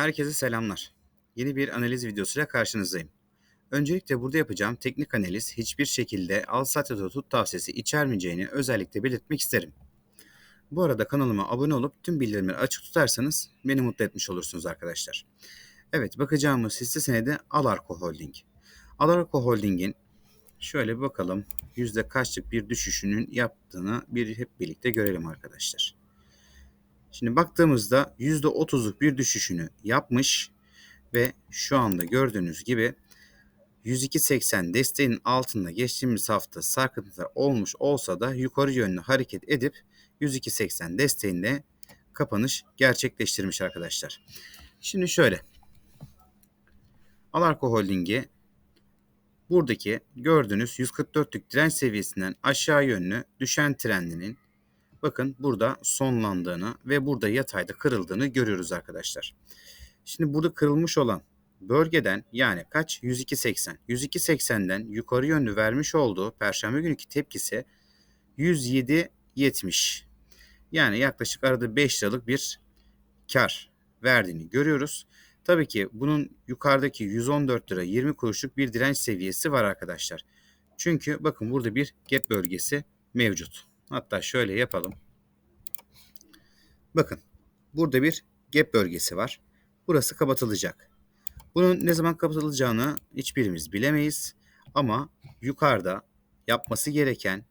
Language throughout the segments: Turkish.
Herkese selamlar. Yeni bir analiz videosuyla karşınızdayım. Öncelikle burada yapacağım teknik analiz hiçbir şekilde al sat ya da tut tavsiyesi içermeyeceğini özellikle belirtmek isterim. Bu arada kanalıma abone olup tüm bildirimleri açık tutarsanız beni mutlu etmiş olursunuz arkadaşlar. Evet bakacağımız hisse senedi Alarko Holding. Alarko Holding'in şöyle bir bakalım yüzde kaçlık bir düşüşünün yaptığını bir hep birlikte görelim arkadaşlar. Şimdi baktığımızda %30'luk bir düşüşünü yapmış ve şu anda gördüğünüz gibi 102.80 desteğinin altında geçtiğimiz hafta sarkıntılar olmuş olsa da yukarı yönlü hareket edip 102.80 desteğinde kapanış gerçekleştirmiş arkadaşlar. Şimdi şöyle. Alarko Holding'i buradaki gördüğünüz 144'lük direnç seviyesinden aşağı yönlü düşen trendinin bakın burada sonlandığını ve burada yatayda kırıldığını görüyoruz arkadaşlar. Şimdi burada kırılmış olan bölgeden yani kaç? 102.80. 102.80'den yukarı yönlü vermiş olduğu perşembe günkü tepkisi 107.70. Yani yaklaşık arada 5 liralık bir kar verdiğini görüyoruz. Tabii ki bunun yukarıdaki 114 lira 20 kuruşluk bir direnç seviyesi var arkadaşlar. Çünkü bakın burada bir gap bölgesi mevcut. Hatta şöyle yapalım. Bakın burada bir gap bölgesi var. Burası kapatılacak. Bunun ne zaman kapatılacağını hiçbirimiz bilemeyiz. Ama yukarıda yapması gereken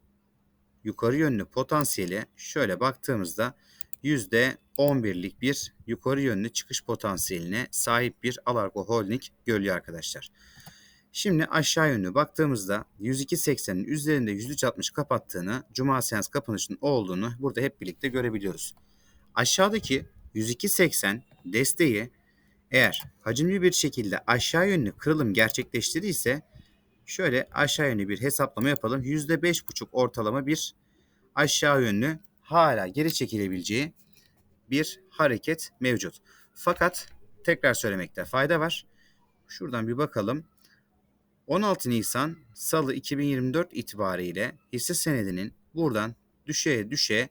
yukarı yönlü potansiyeli şöyle baktığımızda %11'lik bir yukarı yönlü çıkış potansiyeline sahip bir Alarko Holding görülüyor arkadaşlar. Şimdi aşağı yönlü baktığımızda 102.80'in üzerinde 103.60 kapattığını, Cuma seans kapanışının olduğunu burada hep birlikte görebiliyoruz. Aşağıdaki 102.80 desteği eğer hacimli bir şekilde aşağı yönlü kırılım gerçekleştirdiyse şöyle aşağı yönlü bir hesaplama yapalım. %5.5 ortalama bir aşağı yönlü hala geri çekilebileceği bir hareket mevcut. Fakat tekrar söylemekte fayda var. Şuradan bir bakalım. 16 Nisan Salı 2024 itibariyle hisse senedinin buradan düşeye düşe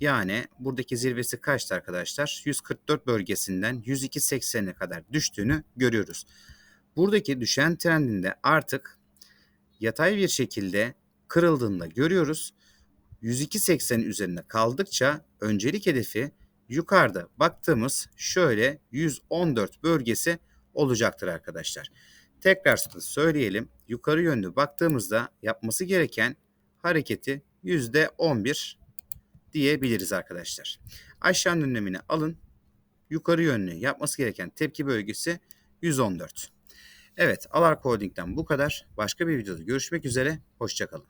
yani buradaki zirvesi kaçtı arkadaşlar? 144 bölgesinden 102.80'e kadar düştüğünü görüyoruz. Buradaki düşen trendinde artık yatay bir şekilde kırıldığında görüyoruz. 102.80 üzerinde kaldıkça öncelik hedefi yukarıda baktığımız şöyle 114 bölgesi olacaktır arkadaşlar. Tekrar söyleyelim. Yukarı yönlü baktığımızda yapması gereken hareketi %11 diyebiliriz arkadaşlar. Aşağı önlemini alın. Yukarı yönlü yapması gereken tepki bölgesi 114. Evet Alark Holding'den bu kadar. Başka bir videoda görüşmek üzere. Hoşçakalın.